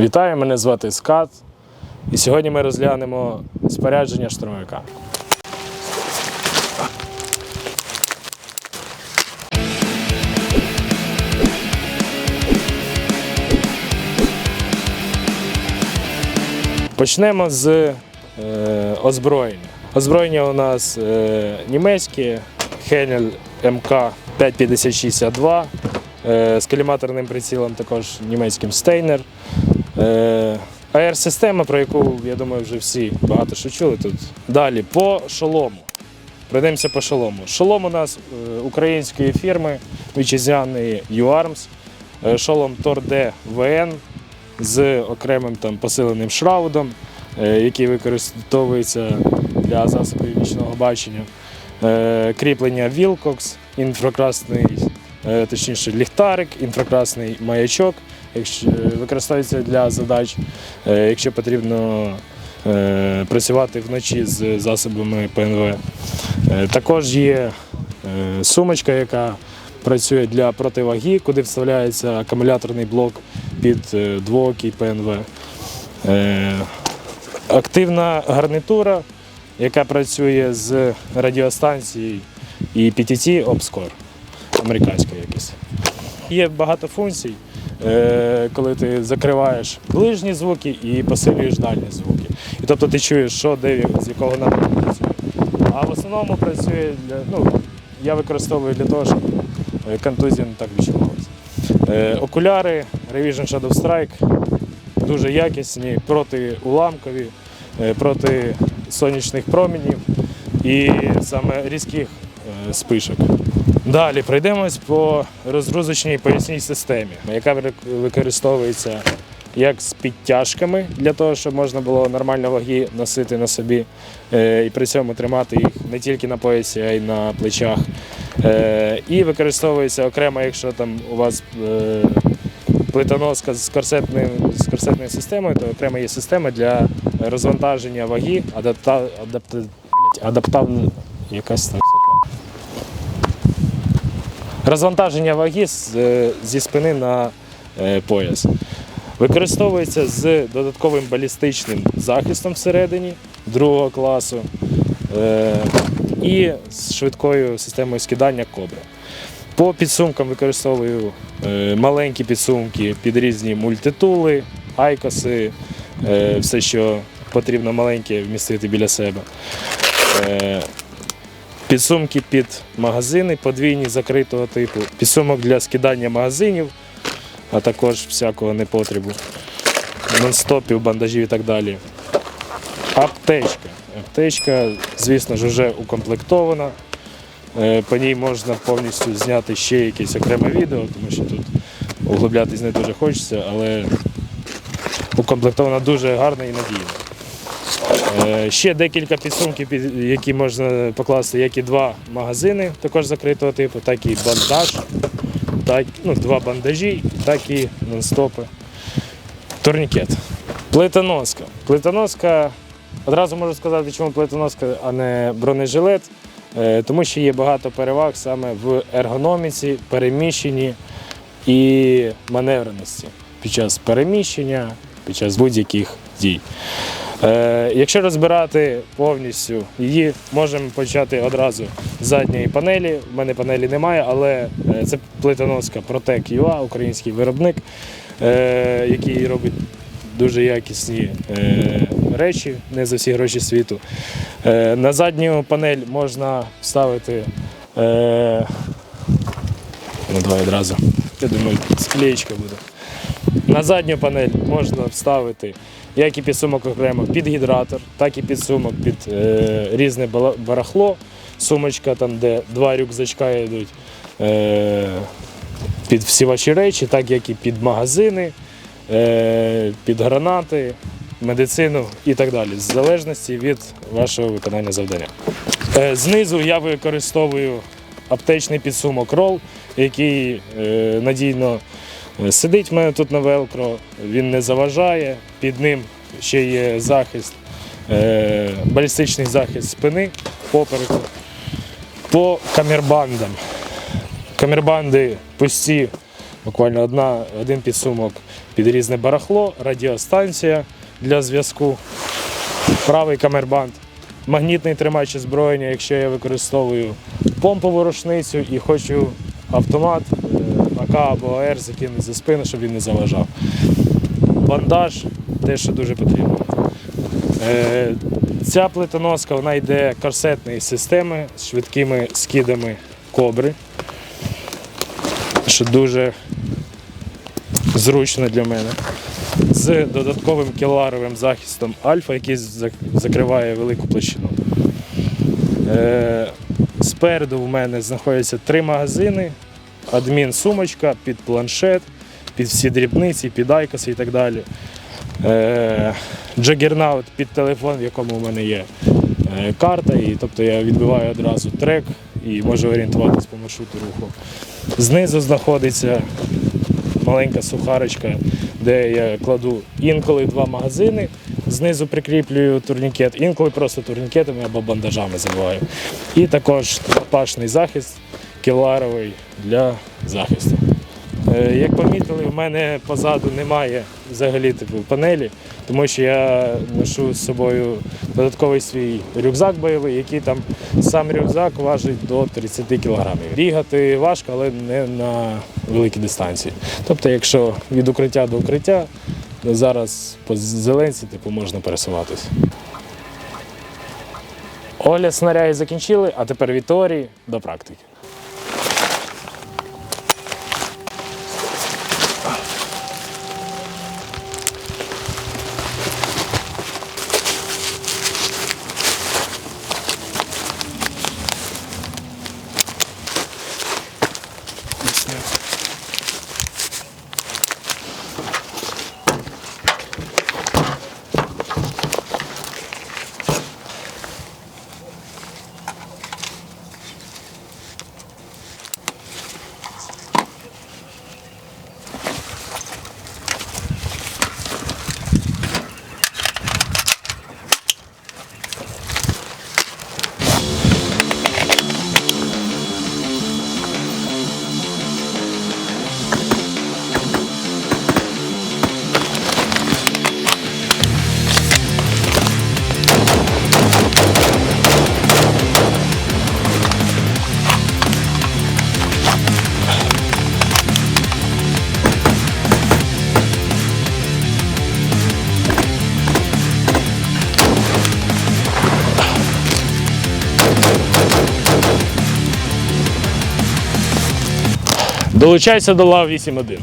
Вітаю, мене звати Скат. І сьогодні ми розглянемо спорядження штурмовика. Почнемо з е, озброєння. Озброєння у нас е, німецьке Henel МК 556А е, з коліматорним прицілом, також німецьким Стейнер. АР-система, про яку, я думаю, вже всі багато що чули тут. Далі по шолому. Пройдемося по шолому. Шолом у нас е, української фірми вітчизняної UARMS. Е, Шолом Торде ВН з окремим там посиленим шраудом, е, який використовується для засобів нічного бачення. Кріплення Wilcox, інфракрасний, точніше, ліхтарик, інфракрасний маячок, якщо використовується для задач, е, якщо потрібно е, працювати вночі з засобами ПНВ. Е, Також є сумочка, яка працює для противаги, куди вставляється акумуляторний блок під е, двоокий ПНВ. Активна гарнітура, яка працює з радіостанції і PTT Obscore, американська якась. Є багато функцій, коли ти закриваєш ближні звуки і посилюєш дальні звуки. І тобто ти чуєш, що де з якого напрямку працює. А в основному працює для. Ну, я використовую для того, щоб е, контузія не так відчувалася. Е, окуляри Revision Shadow Strike дуже якісні, протиуламкові, е, проти сонячних промінів і саме різких е, спишок. Далі пройдемось по розгрузочній поясній системі, яка використовується як з підтяжками для того, щоб можна було нормально ваги носити на собі е, і при цьому тримати їх не тільки на поясі, а й на плечах. Е, І використовується окремо, якщо там у вас е, плитоноска з корсетною, з корсетною системою, то окремо є система для розвантаження ваги, адапта, адапта, блядь, якась там. Розвантаження ваги е, зі спини на е, пояс. Використовується з додатковим балістичним захистом всередині другого класу е, і з швидкою системою скидання кобра. По підсумкам використовую маленькі підсумки під різні мультитули, айкоси, все, що потрібно маленьке вмістити біля себе. Підсумки під магазини, подвійні закритого типу, підсумок для скидання магазинів, а також всякого непотребу, нон-стопів, бандажів і так далі. Аптечка. Аптечка, звісно ж, вже укомплектована. Е, По ній можна повністю зняти ще якесь окреме відео, тому що тут углублятись не дуже хочеться, але укомплектована дуже гарно і надійно. Е, Ще декілька підсумків, які можна покласти, як і два магазини, також закритого типу, так і бандаж, так, ну, два бандажі, так і нон-стопи. Турнікет. Плитоноска. Плитоноска, одразу можу сказати, чому плитоноска, а не бронежилет, Е, тому що є багато переваг саме в ергономіці, переміщенні і маневреності під час переміщення, під час будь-яких дій. Е, Якщо розбирати повністю її, можемо почати одразу з задньої панелі. У мене панелі немає, але е, це плитоноска Protec UA, український виробник, е, який робить дуже якісні речі, не за всі гроші світу. На задню панель можна вставити. Ну, давай одразу. Я думаю, склеєчка буде. На задню панель можна вставити як і підсумок окремо під гідратор, так і підсумок під е, різне барахло. Сумочка, там, де два рюкзачка йдуть е, під всі ваші речі, так як і під магазини, е, під гранати, медицину і так далі, в залежності від вашого виконання завдання. Е, знизу я використовую аптечний підсумок рол, який е, надійно сидить в мене тут на велкро, він не заважає, під ним ще є захист, е, балістичний захист спини попереку. По камербандам. Камербанди пусті Буквально одна, один підсумок під різне барахло, радіостанція для зв'язку, правий камербанд, магнітний тримач озброєння, якщо я використовую помпову рушницю і хочу автомат е, або АР закинути за спину, щоб він не заважав. Бандаж те, що дуже потрібно. Е, Ця плитоноска вона йде корсетної системи з швидкими скидами кобри, що дуже зручно для мене. З додатковим кіларовим захистом альфа, який закриває велику площину. Е, Спереду в мене знаходяться три магазини, адмін-сумочка під планшет, під всі дрібниці, під айкоси і так далі. Е, Джагернаут під телефон, в якому в мене є е, карта, і тобто я відбиваю одразу трек і можу орієнтуватись по маршруту руху. Знизу знаходиться маленька сухарочка, де я кладу інколи два магазини, знизу прикріплюю турнікет, інколи просто турнікетами або бандажами забиваю. І також пашний захист кевларовий для захисту. Е, Як помітили, в мене позаду немає взагалі типу панелі, тому що я ношу з собою додатковий свій рюкзак бойовий, який там сам рюкзак важить до 30 кг. Бігати важко, але не на великій дистанції. Тобто, якщо від укриття до укриття, то зараз по зеленці типу, можна пересуватися. Огляд снарядів закінчили, а тепер від до практики. Yeah. Долучайся до лав 8.1.